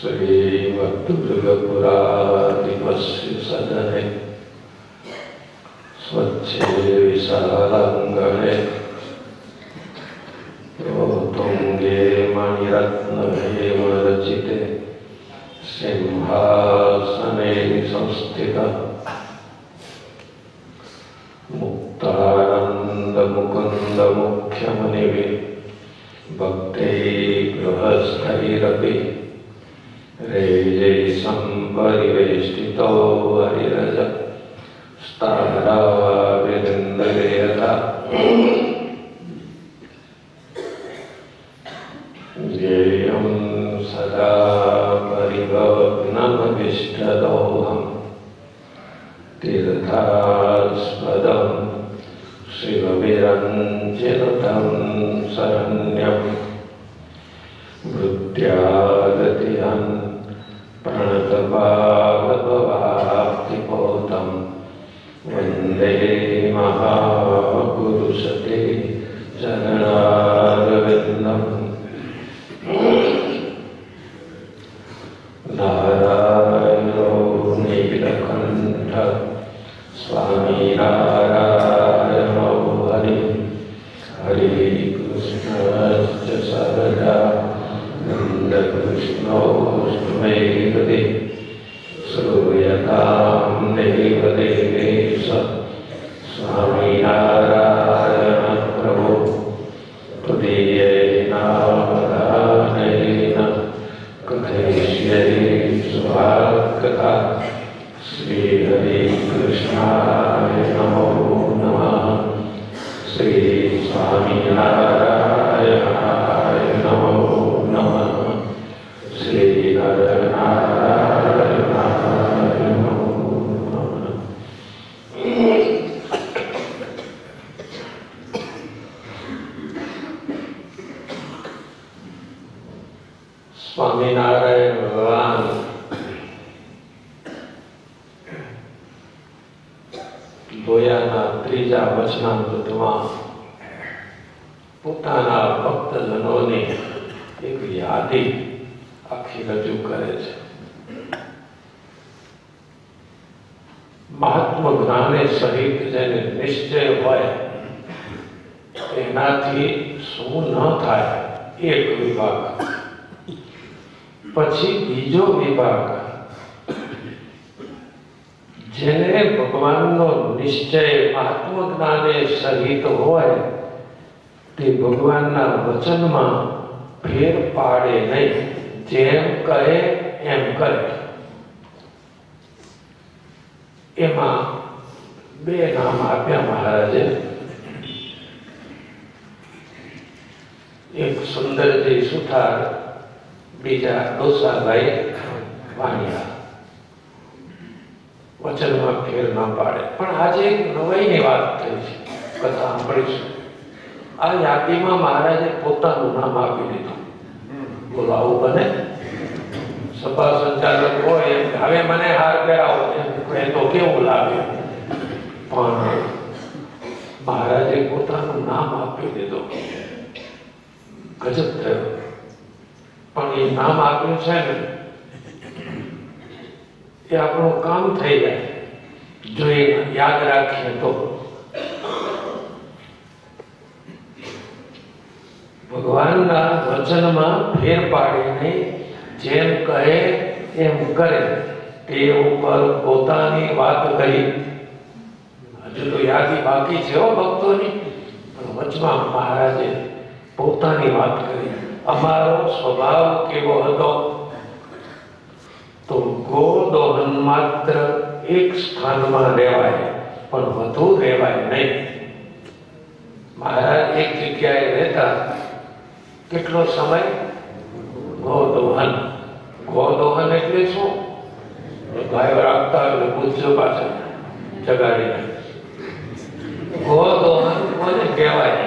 श्रीमद्दुर्गपुरादिपस्य सदने स्वच्छे विशालाङ्गणे तुङ्गे मणिरत्नहेमरचिते सिंहासने संस्थितः જરતાનું શરણ્યમ મહાત્મ જ્ઞાને સહિત જેને નિશ્ચય હોય, એનાથી શું ન થાય, એક વિભાગ. પછી બીજો વિભાગ, જેને ભગવાનનો નિશ્ચય આત્મ જ્ઞાને સહિત હોય, તે ભગવાનના વચનમાં ફેર પાડે નહીં. જેમ કહે એમ કરે. એમાં બે નામ આપ્યા મહારાજે. એક સુંદરજી સુથાર, બીજા ડોસાભાઈ વાણિયા. વચનમાં ફેર ના પાડે. પણ આજે એક નવાઈની વાત થઈ છે. કથા સાંભળીશું. આ યાદીમાં મહારાજે પોતાનું નામ આપી દીધું. બોલો, આવું બને? સભા સંચાલક હોય એમ. કે, હવે મને હાર પહેરાવો એમ. કહે તો કેવું લાગે? પણ મહારાજે પોતાનું નામ આપી દીધું. ગજબ થયો. પણ એ નામ આપ્યું છે ને એ આપણું કામ થઈ જાય. જો એ યાદ રાખીએ તો. ભગવાનના વચનમાં ફેર પાડે નહીં જેમ કહે એમ કરે. તે ઉપર પોતાની વાત કરી. હજુ તો યાદી બાકી છે હો ભક્તોની. પણ વચમાં મહારાજે પોતાની વાત કરી. અમારો સ્વભાવ કેવો હતો? તો ગોદોહન માત્ર એક સ્થાનમાં રહેવાય, પણ વધુ રહેવાય નહીં. મહારાજ એક જગ્યાએ રહેતા. કેટલો સમય? ગોદોહન. ગોદોહન એટલે શું ગાયો રાખતા એટલે પૂછજો પાછળ જગાડીને ગોદોહન કોને કહેવાય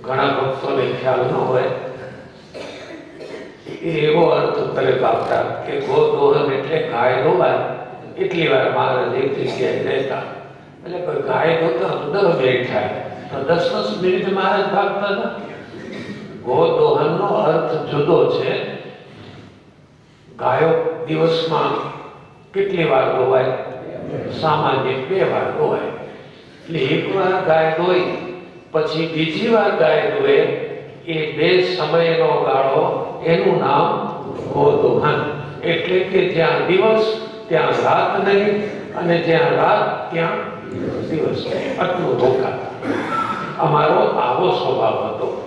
ઘણા ભક્તોને ખ્યાલ ન હોય એ એવો અર્થ તરફ આપતા કે ગોદોહન એટલે ગાય ધોવાય એટલી વાર મહારાજ એક જગ્યાએ રહેતા એટલે કોઈ ગાય ધોતા તો દસ મિનિટ થાય તો દસ દસ મિનિટ મહારાજ ભાગતા હતા ગોદોહનનો અર્થ જુદો છે. ગાયો દિવસમાં કેટલી વાર ધોવાય? સામાન્ય બે વાર ધોવાય. એટલે એક વાર ગાય ધોઈ, પછી બીજી વાર ગાય ધોએ એ બે સમયનો ગાળો એનું નામ ગોદોહન. એટલે કે જ્યાં દિવસ, ત્યાં રાત નહીં, અને જ્યાં રાત, ત્યાં દિવસ નહીં. આટલું ધોકા. અમારો આવો સ્વભાવ હતો.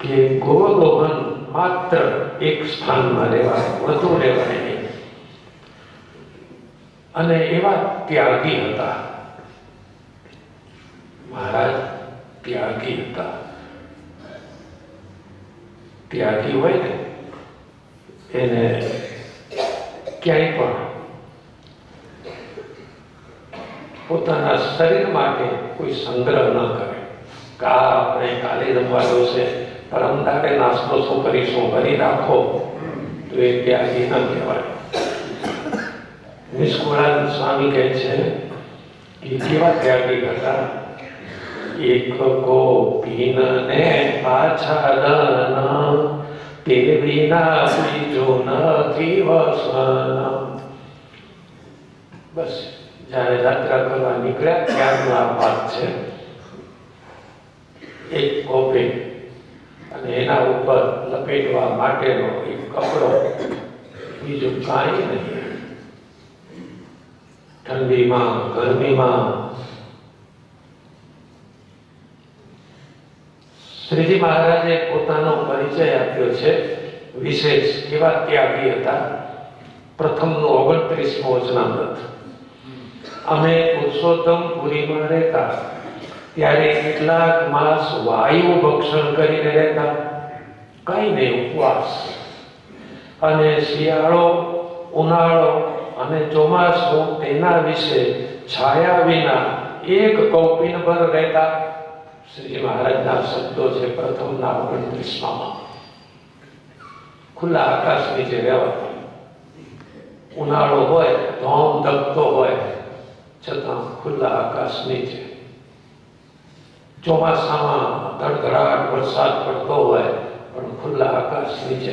કે ગોદોહન માત્ર એક સ્થાનમાં રહેવાય, વધુ રહેવાય નહીં. અને એવા ત્યાગી હતા. મહારાજ, ત્યાગી હતા. ત્યાગી હોય ને, એને ક્યાંય પણ પોતાના શરીર માટે કોઈ સંગ્રહ ન કરે. કા આપણે કાલે રમવાનો છે પરમદાડે નાસ્તો શું કરીશું ભરી રાખો, તો એ ત્યાગી ન કહેવાય. નિષ્કુળાનંદ સ્વામી કહે છે કે કેવા ત્યાગી હતા? એક ગોપીન ને પાછા દન તે વિના બીજું નથી વસન બસ, જ્યારે યાત્રા કરવા નીકળ્યા ત્યારનો આ વાત છે. એક ગોપી અને એના ઉપર લપેટવા માટેનો એક કપડો બીજું કાંઈ નહીં. ઠંડીમાં, ગરમીમાં. શ્રીજી મહારાજે પોતાનો પરિચય આપ્યો છે. વિશેષ કેવા ત્યાગી હતા? પ્રથમનું ઓગણત્રીસમો વચનામૃત. અમે પુરુષોત્તમ પુરીમાં રહેતા. ત્યારે કેટલાક માસ વાયુ ભક્ષણ કરીને રહેતા. કઈ નહીં, ઉપવાસ. અને શિયાળો, ઉનાળો અને ચોમાસું તેના વિશે છાયા વિના એક કૌપિન પર રહેતા. શ્રી મહારાજના શબ્દો છે પ્રથમના ઓગણત્રીસમાં ખુલ્લા આકાશ નીચે રહેવા. ઉનાળો હોય, ધોમ ધકતો હોય, છતાં ખુલ્લા આકાશ નીચે. ચોમાસામાં ધડધડાટ વરસાદ પડતો હોય, પણ ખુલ્લા આકાશ નીચે.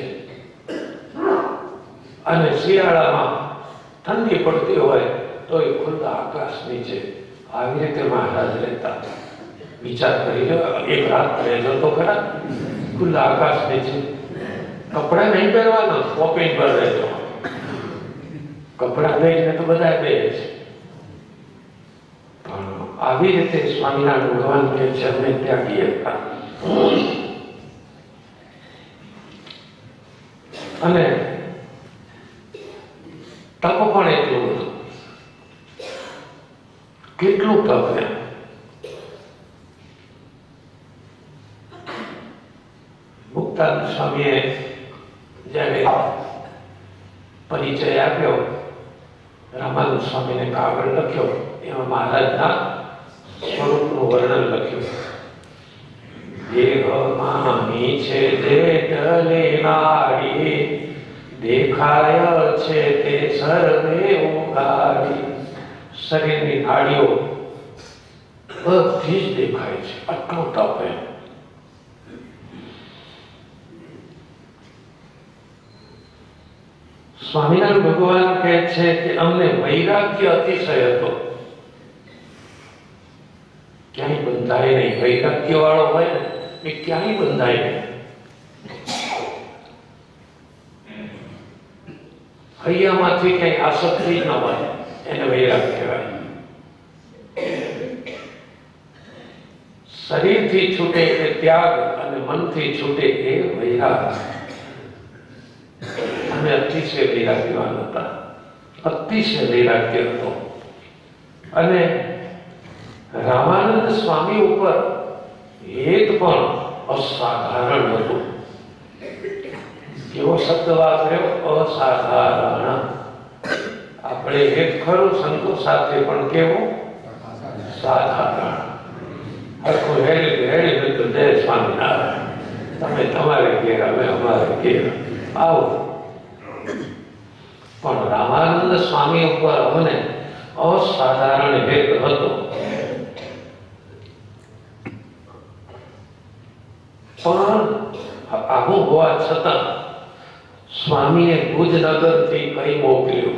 અને શિયાળામાં ઠંડી પડતી હોય તો એ ખુલ્લા આકાશ નીચે. આવી રીતે મહારાજ રહેતા? વિચાર કરી લો, એક રાત રહેલો તો ખરા. ખુલ્લા આકાશ નીચે. કપડાં નહીં પહેરવાના પોપિંગ પર રહેતો કપડા લઈને તો બધા બે છે આવી રીતે સ્વામિનારાયણ ભગવાન કે છે અમે ત્યાગી હતા. અને તપ પણ એટલું હતું કેટલું તપ એમ મુક્તાનંદ સ્વામીએ જ્યારે પરિચય આપ્યો, રામાનંદ સ્વામીને કાગળ લખ્યો, એમાં મહારાજના સ્વરૂપનું વર્ણન લખ્યું. દેહમાં છે જે નાડી દેખાય છે તે સર્વે ઉગાડી. શરીરની નાડીઓ બધી જ દેખાય છે, આટલો તપ સ્વામિનારાયણ ભગવાન કહે છે કે અમને વૈરાગ્ય અતિશય હતો. ક્યાંય બંધાય નહીં. વૈરાગ્ય વાળો હોય ને, એ ક્યાંય બંધાય નહીં. હૈયામાંથી ક્યાંય આસક્તિ ન હોય, એને વૈરાગ કહેવાય. શરીરથી છૂટે એ ત્યાગ અને મનથી છૂટે એ વૈરાગ. અમે અતિશય વૈરાગ્યવાન હતા. અતિશય વૈરાગ્ય હતો. અને રામાનંદ સ્વામી ઉપર હેત પણ અસાધારણ હતું. એવો શબ્દ વાપર્યો, અસાધારણ. આપણે હેત ખરું સંતો સાથે પણ કેવું? સાધારણ. હરખું હેરી હેરી બધું જય સ્વામિનારાયણ. તમે તમારે ઘેર, અમે અમારે ઘેર. આવો. પણ રામાનંદ સ્વામી ઉપર અમને અસાધારણ હેત હતો. પણ આવું હોવા છતાં સ્વામીએ ભુજનગરથી કઈ મોકલ્યું.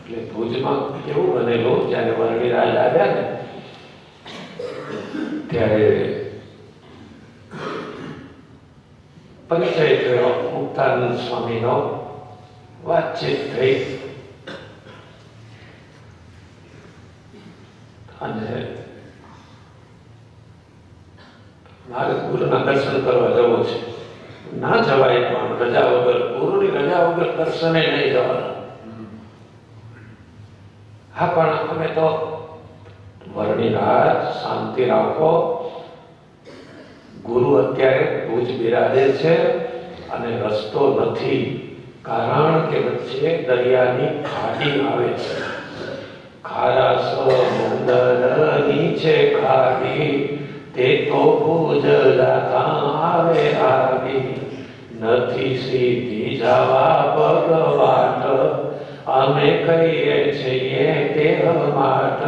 એટલે ભુજમાં કેવું બનેલું? જ્યારે વરણીરાજ આવ્યા ને, ત્યારે પરિચય થયો મુક્તાનંદ સ્વામીનો, વાતચીત થઈ. અને મારે ગુરુના દર્શન કરવા જવું છે. ના જવાય પણ રજા વગર, ગુરુની રજા વગર દર્શને નહીં જવાનું. હા, પણ અમે તો વરણી રાત શાંતિ રાખો. ગુરુ અત્યારે ભુજ બિરાજે છે અને રસ્તો નથી. કારણ કે વચ્ચે દરિયાની ખાડી આવે છે. ખારા સમુદર નીચે ખાડી. તે તો દાતા આવે આવી. નથી સીધી જવા ભગવાટ અમે કહીએ છીએ તે માટ.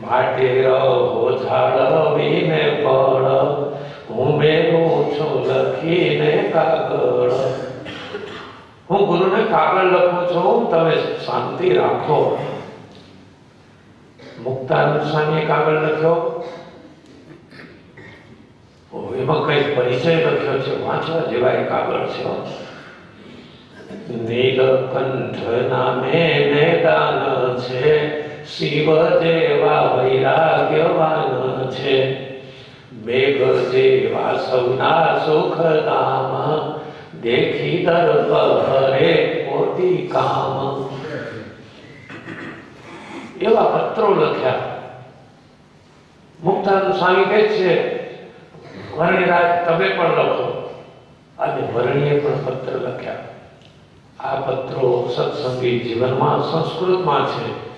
માટે રહો જાળવીને પડ હું મેલું છું લખીને કાગળ. હું ગુરુને કાગળ લખું છું, તમે શાંતિ રાખો. મુક્તાનુસાની કાગળ લખ્યો. એમાં કઈ પરિચય લખ્યો છે વાંચવા જેવા એક કાગળ છે. નીલકંઠ નામે મેદાન છે શિવ જેવા વૈરાગ્યવાન છે મેઘ જેવા સૌના સુખધામ દેખી દર્પ હરે મોતી કામ એવા પત્રો લખ્યા મુક્તાનંદ સ્વામી કહે છે વર્ણિરાજ તમે પણ લખો. અને વર્ણિએ પણ પત્ર લખ્યા. આ પત્રો સત્સંગી જીવનમાં, સંસ્કૃતમાં છે.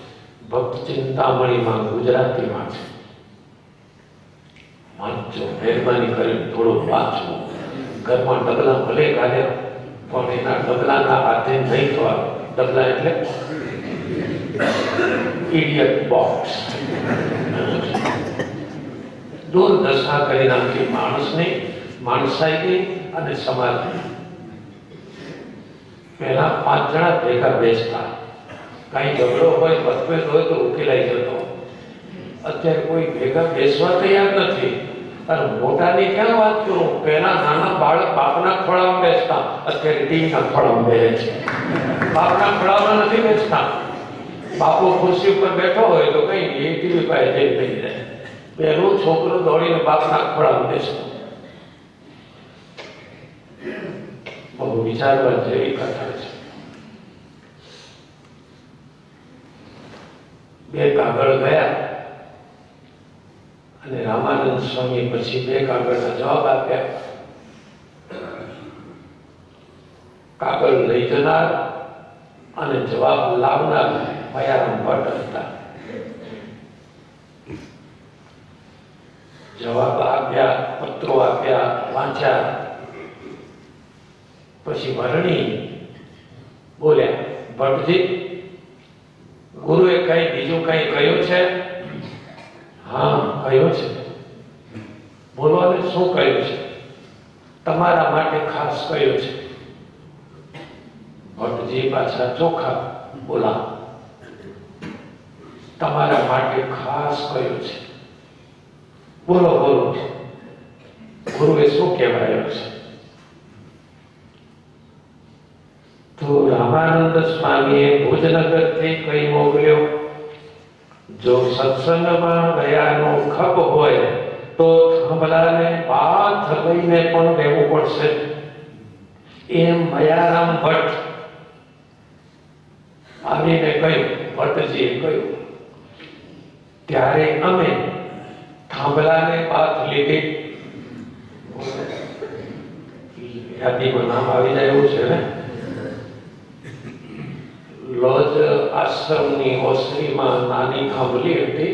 ભક્ત ચિંતામણીમાં, ગુજરાતીમાં છે. વાંચો મહેરબાની કરીને થોડું વાંચો ઘરમાં ડગલા ભલે કાઢ્યા પણ એના ડગલાના હાથે નહીં થવા ડગલા એટલે ઇડિયટ બોક્સ. દુર્દશા કરી નાખી માણસની, માણસાઈની અને સમાજની. પહેલા પાંચ જણા ભેગા બેસતા. કાંઈ ઝઘડો હોય મતભેદ હોય તો ઉકેલાઈ જતો. અત્યારે કોઈ ભેગા બેસવા તૈયાર નથી. અને મોટાની ક્યાં વાત કરું? પહેલા નાના બાળક બાપના ખોળામાં બેસતા. અત્યારે ટીવીના ખોળામાં બેસે છે. બાપના ખોળામાં નથી બેસતા. બાપુ ખુરશી ઉપર બેઠો હોય તો કઈ ટીવી પાસે જઈ થઈ જાય. પહેલું છોકરો દોડીને બાપના ખોળામાં છે. બહુ વિચારવા જેવી કથા છે. બે કાગળ ગયા અને રામાનંદ સ્વામી પછી બે કાગળના જવાબ આપ્યા. કાગળ લઈ જનાર અને જવાબ લાવનાર મયારામ ભટ્ટ હતા. જવાબ આપ્યા, પત્રો આપ્યા, વાંચ્યા. પછી વરણી બોલ્યા, ભટ્ટજી, ગુરુએ કઈ બીજું કઈ કહ્યું છે? હા, કહ્યું છે. બોલવાને શું કહ્યું છે? તમારા માટે ખાસ કહ્યું છે. ભટ્ટજી પાછા ચોખા બોલા, તમારા માટે ખાસ કહ્યું છે. બોલો બોલો. ગુરુએ શું કહેવાયો છે? તો રામાનંદ સ્વામીએ ભુજનગરથી કઈ મોકલ્યો? જો સત્સંગમાં ગયાનો ખપ હોય, તો થંભલાને પાથ લઈને પણ રહેવું પડશે. એમ મયારામ ભટ્ટ આવીને કહ્યું, ભટ્ટજીએ કહ્યું, ત્યારે અમે થાંભલાને પાથ લીધી યાદીમાં નામ આવી જાય એવું છે ને લોજ આશ્રમની ઓસરીમાં નાની થાંભલી હતી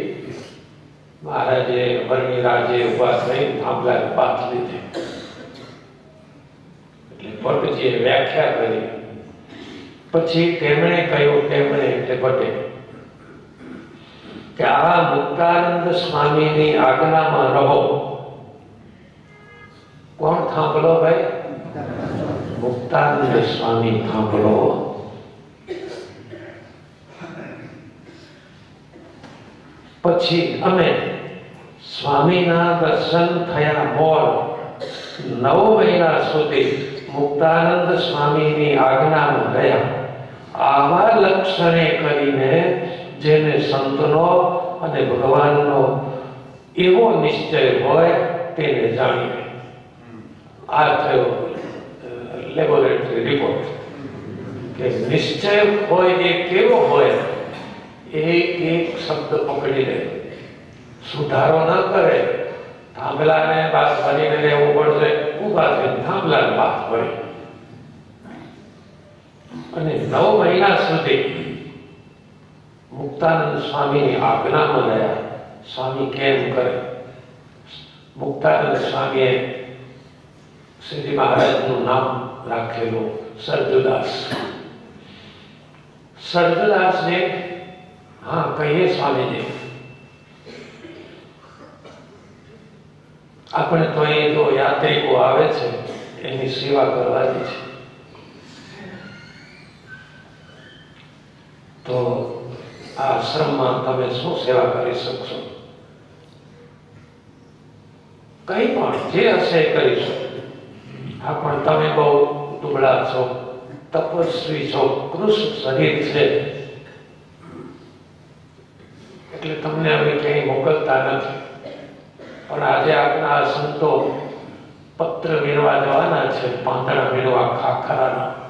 મહારાજે વર્ણિરાજે ઊભા થઈ થાંભલા પાથ લીધી એટલે ભટ્ટજીએ વ્યાખ્યા કરી. પછી તેમણે કહ્યું, તેમણે એટલે ભટ્ટે કે આ મુક્તાનંદ સ્વામીની આજ્ઞામાં રહો. કોણ થાંભલો ભાઈ? મુક્તાનંદ સ્વામી થાંભલો. પછી અમે સ્વામીના દર્શન થયા મોર નવ મહિના સુધી મુક્તાનંદ સ્વામીની આજ્ઞામાં રહ્યા. આવા લક્ષણે કરીને જેને સંતનો અને ભગવાનનો એવો નિશ્ચય હોય તેને જાણીએ. આ થયો લેબોરેટરી રિપોર્ટ. કે નિશ્ચય હોય એ કેવો હોય, એ એક શબ્દ પકડી લે સુધારો ન કરે, થાંભલાને બાદ ભરીને રહેવું પડશે ઊભા થઈને થાંભલાને બાદ ભરી. અને નવ મહિના સુધી મુક્તાનંદ સ્વામીની આજ્ઞામાં ગયા. સ્વામી કેમ કરે? મુક્તાનંદ સ્વામીએ શ્રીજી મહારાજનું નામ રાખેલું સરજુદાસ. સરજુદાસને, હા, કહીએ સ્વામીજી. આપણે તો એ જો યાત્રિકો આવે છે, એની સેવા કરવાની છે. તો આ આશ્રમમાં તમે શું સેવા કરી શકશો? કંઈ પણ જે હશે કરીશું હા, પણ તમે બહુ દુબળા છો, તપસ્વી છો, કૃષ્ણ શરીર છે. એટલે તમને અમે ક્યાંય મોકલતા નથી. પણ આજે આપણા આ સંતો પત્ર વીણવા જવાના છે, પાંદડા વીણવા ખાખરાના.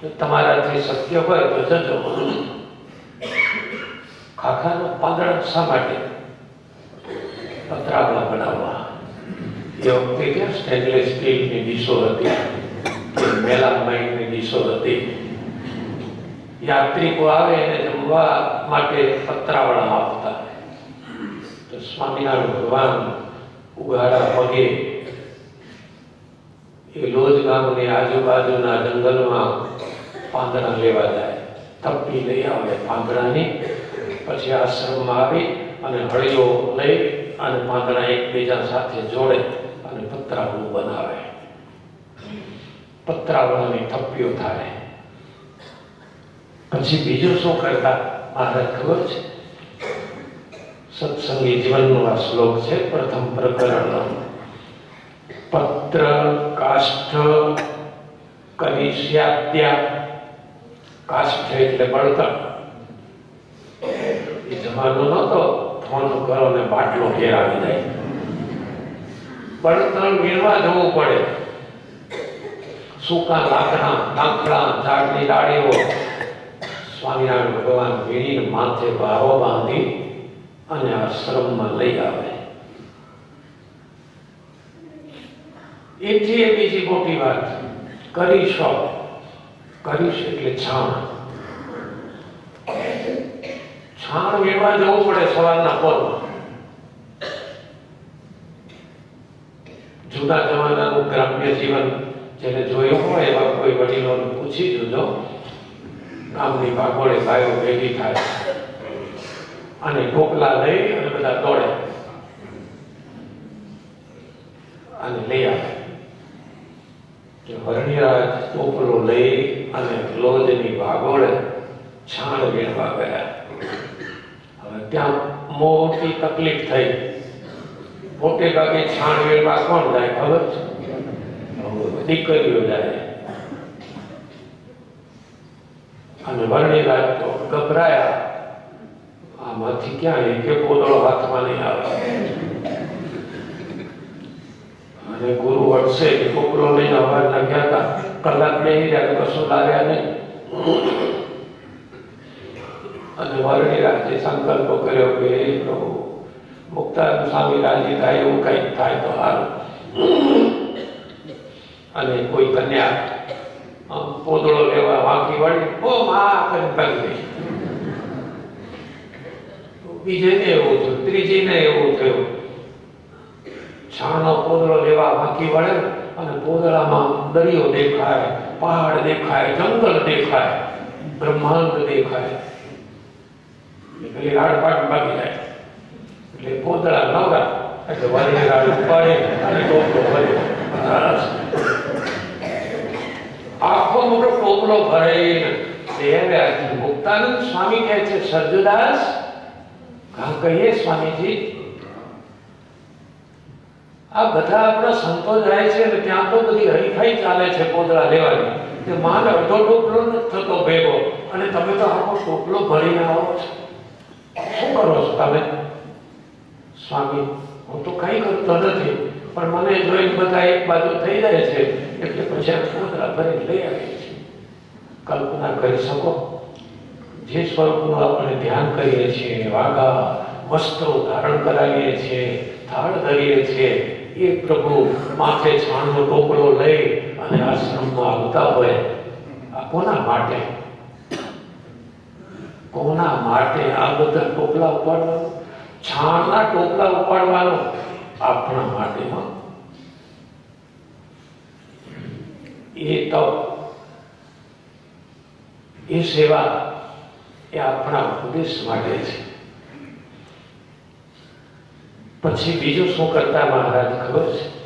તમારાથી શક્ય હોય તો જજો પાંદડા શા માટે? પતરાવડા બનાવવા. એ વખતે ક્યાં સ્ટેનલેસ સ્ટીલની ડીશો હતી મેલામાઇનની ડીશો હતી. યાત્રિકો આવે એને જમવા માટે પતરાવડા આપતા. તો સ્વામિનારાયણ ભગવાન ઉગાડા પગે એ લોજ ગામની આજુબાજુના જંગલમાં પાંદડા લેવા જાય. તપ્પી લઈ આવે પાંદડાની, પછી આશ્રમમાં આવી અને હળીઓ લઈ અને પાંદડા એકબીજા સાથે જોડે અને પતરાવળું બનાવે. પતરાવળાની થપ્પીઓ થાય. પછી બીજું શું કરતા? મહારાજ ખબર છે? સત્સંગી જીવનનો આ શ્લોક છે, પ્રથમ પ્રકરણ. પત્ર, કાષ્ઠ કનિષ્યાત્યા કાષ્ઠ એટલે બળતણ. એ જમાનો નહોતો, ફોન કરો ને બાટલો ઘેર આવી જાય. બળતણ વીણવા જવું પડે. સૂકા લાકડા ડાંખડા ઝાડની ડાળીઓ. સ્વામિનારાયણ ભગવાન વીણીને માથે ભારો બાંધી અને આશ્રમમાં લઈ આવે. એથી એ બીજી મોટી વાત. કરીશ કરીશ એટલે છાણ. છાણ વીણવા જવું પડે સવારના પોરમાં જૂના જમાનાનું ગ્રામ્ય જીવન જેને જોયું હોય એવા કોઈ વડીલોને પૂછી જોજો. ગામની ભાગોળે ગાયો ભેગી થાય. અને ઢોકલા લઈ અને બધા દોડે. અને લઈ આવે. કે હરણિયાજ ટોપલો લઈ અને લોજની ભાગોળે છાણ વીણવા ગયા. હવે ત્યાં મોટી તકલીફ થઈ. મોટે ભાગે છાણ વીણવા કોણ જાય? ખબર દીકરીઓ જાય. અને વર્ણિરાજ તો ગભરાયા. આમાંથી ક્યાં કે પોદળો હાથમાં નહીં આવે. અને ગુરુ વર્ષે કે કોકરો લઈને અવાજ લાગ્યા હતા. કલાક બે રહ્યા કશું લાગ્યા નહીં. અને વર્ણિરાજે સંકલ્પ કર્યો કે, હે પ્રભુ મુક્તા સ્વામી રાજી થાય એવું કંઈક થાય તો સારું. અને કોઈ કન્યા પોદળો લેવા વાંકી વળી ઓ મા, કરી ભાગી બીજેને એવું થયું, ત્રીજીને એવું થયું. છાણનો પોદળો લેવા વાંકી વળે અને પોદળામાં દરિયો દેખાય, પહાડ દેખાય, જંગલ દેખાય, બ્રહ્માંડ દેખાય. એટલે પેલી રાડ પાડ ભાગી જાય. એટલે પોદળા નવરા એટલે વરણી રાડ ઉપાડે અને ટોપલો ભર્યો આખો મોટો ટોપલો ભરે દેહ મુક્તાનંદ સ્વામી કહે છે, સરજુદાસ કહીએ સ્વામીજી આ બધા આપણા સંતો જાય છે ને ત્યાં તો બધી હરીફાઈ ચાલે છે પોદળા લેવાની. કે માલ અડધો ટોપલો નથી થતો ભેગો. અને તમે તો આખો ટોપલો ભરીને આવો છો. શું કરો છો તમે? સ્વામી, હું તો કંઈ કરતો નથી, પણ મને જોઈને બધા એક બાજુ થઈ જાય છે એટલે પછી પોદળા ભરી લઈ આવીએ છીએ. કલ્પના કરી શકો? જે સ્વરૂપનું આપણે ધ્યાન કરીએ છીએ, વાઘા, વસ્ત્રો ધારણ કરાવીએ છીએ, થાળ ધરીએ છીએ એ પ્રભુ માથે છાણનો ટોપલો લઈ અને આશ્રમમાં આવતા હોય. આ કોના માટે? કોના માટે આ બધા ટોપલા ઉપાડવાનો છાણના ટોપલા ઉપાડવાનો? આપણા માટે એ તપ એ સેવા એ આપણા ઉપદેશ માટે છે. પછી બીજું શું કરતા મહારાજ, ખબર છે?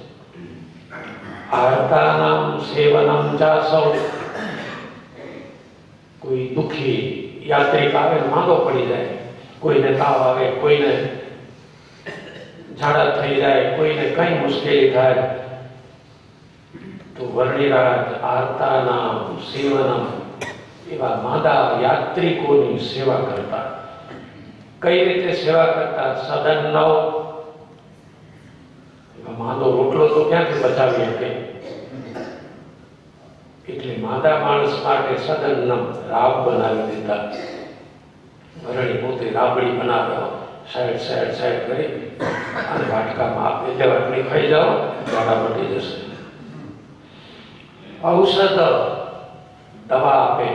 આર્તાનામ સેવનમ જાસવ કોઈ દુઃખી યાત્રિક આવે માંદો પડી જાય. કોઈને તાવ આવે, કોઈને ઝાડા થઈ જાય, કોઈને કઈ મુશ્કેલી થાય. તો વર્ણિરાજ, આર્તાનામ સેવનમ એવા માદા યાત્રિકોની સેવા કરતા. કઈ રીતે સેવા કરતા? સદન નવ માદો રોટલો તો ક્યાંથી બચાવી શકે એટલે માદા માણસ માટે સદન રાબ બનાવી દીધા વરણી પોતે રાબડી બનાવ્યો સાઈડ સાઈડ સાઈડ કરી અને વાટકામાં આપે. એટલે વાટલી ખાઈ જાઓ દોડા મટી જશે. ઔષધ દવા આપે.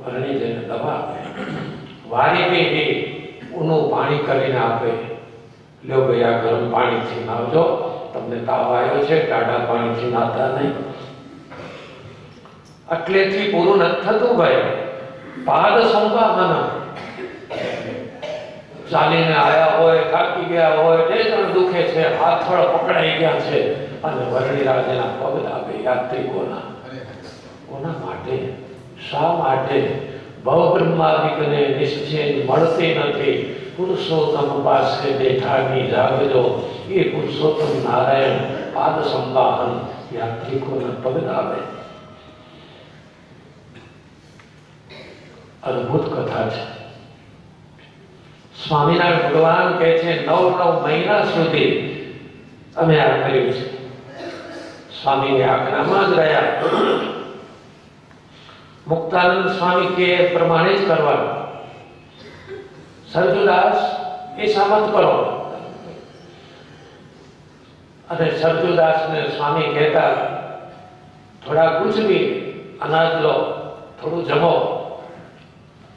વરણી જેને દવા આપે. વારી પેટી ઊનું પાણી કરીને આપે. લ્યો ભાઈ, આ ગરમ પાણીથી નાવજો. તમને તાવ આવ્યો છે ટાઢા પાણીથી નાતા નહીં. એટલેથી પૂરું નથી થતું ભાઈ. પાદ સંભાવન ચાલીને આવ્યા હોય, થાકી ગયા હોય ટેન્શન દુખે છે હાથ પકડાઈ ગયા છે. અને વરણીરાજના પગ દાબે યાત્રિકોના કોના? માટે? શા માટે? ભવ બ્રહ્માદિકને નિશ્ચય મળતી નથી. પુરુષોત્તમ પાસે બેઠાની જાગજો. એ પુરુષોત્તમ નારાયણ પાદ સંવાહન યાત્રિકોને પગ દાબે અદ્ભુત કથા છે. સ્વામિનારાયણ ભગવાન કહે છે, નવ નવ મહિના સુધી અમે આ કર્યું છે. સ્વામીની આજ્ઞામાં જ રહ્યા. મુક્તાનંદ સ્વામી કે પ્રમાણે જ કરવાનું. સરજુદાસ એ સામત કરો અને સરજુદાસને સ્વામી કહેતા, થોડા કુછ બી અનાજ લો, થોડું જમો.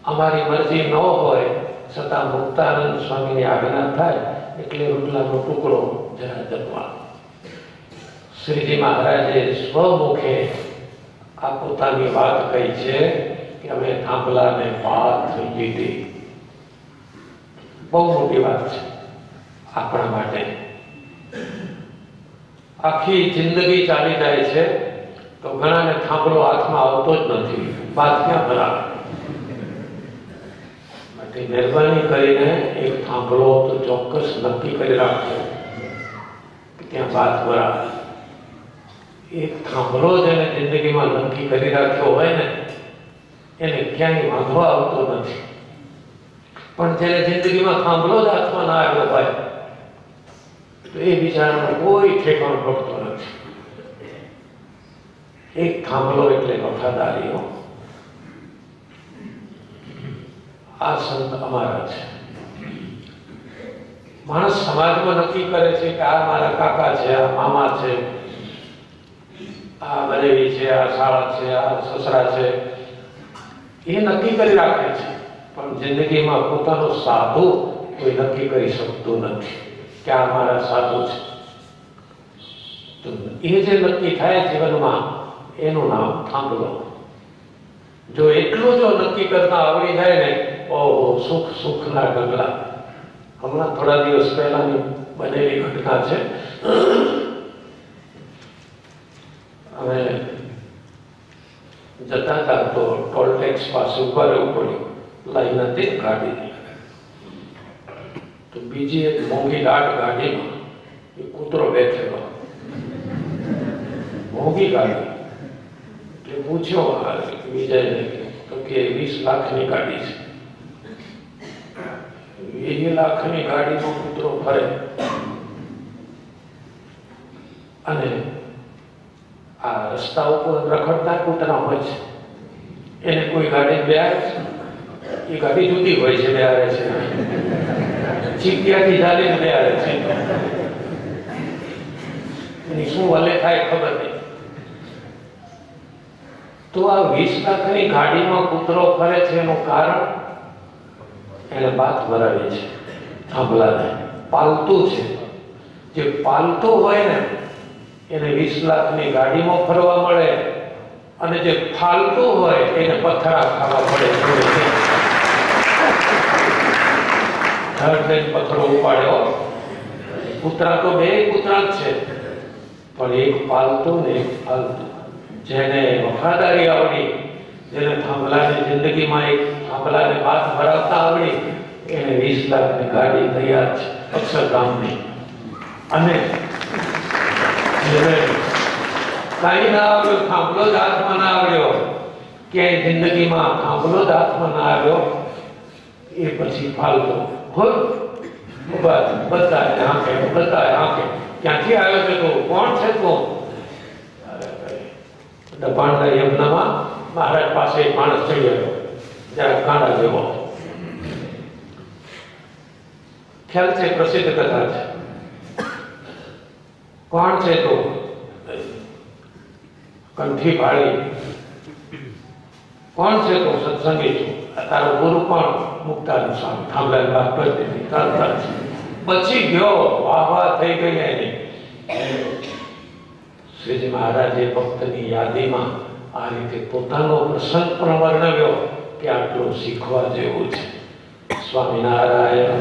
અમારી મરજી ન હોય છતાં મુક્તાનંદ સ્વામીની આજ્ઞા થાય એટલે રોટલાનો ટુકડો જરા જમવા. શ્રીજી મહારાજે સ્વમુખે આ પોતાની વાત કહી છે કે અમે થાંભલાને ભાત દીધી બહુ મોટી વાત છે આપણા માટે. આખી જિંદગી ચાલી જાય છે તો ઘણાને થાંભલો હાથમાં આવતો જ નથી. વાત ક્યાં ભરાવે માટે મહેરબાની કરીને એક થાંભલો તો ચોક્કસ નક્કી કરી રાખજો કે ત્યાં વાત ભરાવે એક થાંભલો જેને જિંદગીમાં નક્કી કરી રાખ્યો હોય ને, એને ક્યાંય વાંધો આવતો નથી. પણ જેને જિંદગીમાં થાંભલો જ હાથમાં ના આવ્યો હોય, તો એ બિચારાનો કોઈ ઠેકાણો પડતો નથી. એક થાંભલો એટલે વફાદારીઓ. આ સંત અમારા છે. માણસ સમાજમાં નક્કી કરે છે કે આ મારા કાકા છે, આ મામા છે, આ બનેવી છે, આ શાળા છે, આ સસરા છે. એ નક્કી કરી રાખે છે. પણ જિંદગીમાં પોતાનો સાધુ કોઈ નક્કી કરી શકતું નથી કે આ મારા સાધુ છે. તો એ જે નક્કી થાય જીવનમાં, એનું નામ થાંભલો. જો એટલું જો નક્કી કરતા આવડી જાય ને, ઓહો, સુખ સુખના ગગલા. હમણાં થોડા દિવસ પહેલાની બનેલી ઘટના છે. અમે જતા હતા તો ટોલ ટેક્સ પાસે ઊભા રહેવું પડ્યું. લાઈન તે ને તો બીજી એક મોંઘી લાટ ગાડીમાં એ કૂતરો બેઠેલો. મોંઘી ગાડી. એટલે પૂછ્યો વિજયને તો કે વીસ લાખની ગાડી છે. વીસ લાખની ગાડીનો કૂતરો ફરે. અને આ રસ્તા ઉપર રખડતા કૂતરા હોય છે. એને કોઈ ગાડી છે? એ ગાડી જુદી હોય છે આવે છે. ચીપિયાથી ચાલીને આવે છે. એની શું વલે થાય ખબર નહીં. તો આ વીસ લાખની ગાડીમાં કૂતરો ફરે છે એનું કારણ? એને બાત ભરાવી છે. થાંભલાને પાલતું છે. જે પાલતું હોય ને, એને વીસ લાખની ગાડીમાં ફરવા મળે. અને જે ફાલતું હોય, એને પથરા ખાવા પડે. ધડ પથ્થરો ઉપાડ્યો. કૂતરા તો બે કૂતરા જ છે, પણ એક પાલતો ને એક ફાલતો. જેને વફાદારી આવડી, જેને થાંભલાની જિંદગીમાં એક થાંભલાને હાથ ભરાવતા આવડી, એને વીસ લાખની ગાડી તૈયાર છે અક્ષરધામની અને જેને કાંઈ ના આવડ્યો, થાંભલો જ હાથમાં ના આવડ્યો, ક્યાંય જિંદગીમાં થાંભલો જ હાથમાં ના આવ્યો, એ પછી ફાલતો. હોય બસ બધા આંખે બધા આંખે ક્યાંથી આવ્યો છે તું કોણ છે તું અરે ભાઈ દબાણના યજ્ઞમાં મહારાજ પાસે એક માણસ ચડી આવ્યો જરા કાંડા જેવો ખ્યાલ છે પ્રસિદ્ધ કથા છે કોણ છે તું કંઠી ભાળી કોણ છે તું સત્સંગી છું આ તારો ગુરુ કોણ મુક્તાનું સ્વામી થાંભલા વાત તરત જ પછી ગયો, વાહ વાહ થઈ ગઈ એની. શ્રીજી મહારાજે ભક્તની યાદીમાં આ રીતે પોતાનો પ્રસંગ પણ વર્ણવ્યો કે આટલું શીખવા જેવું છે. સ્વામિનારાયણ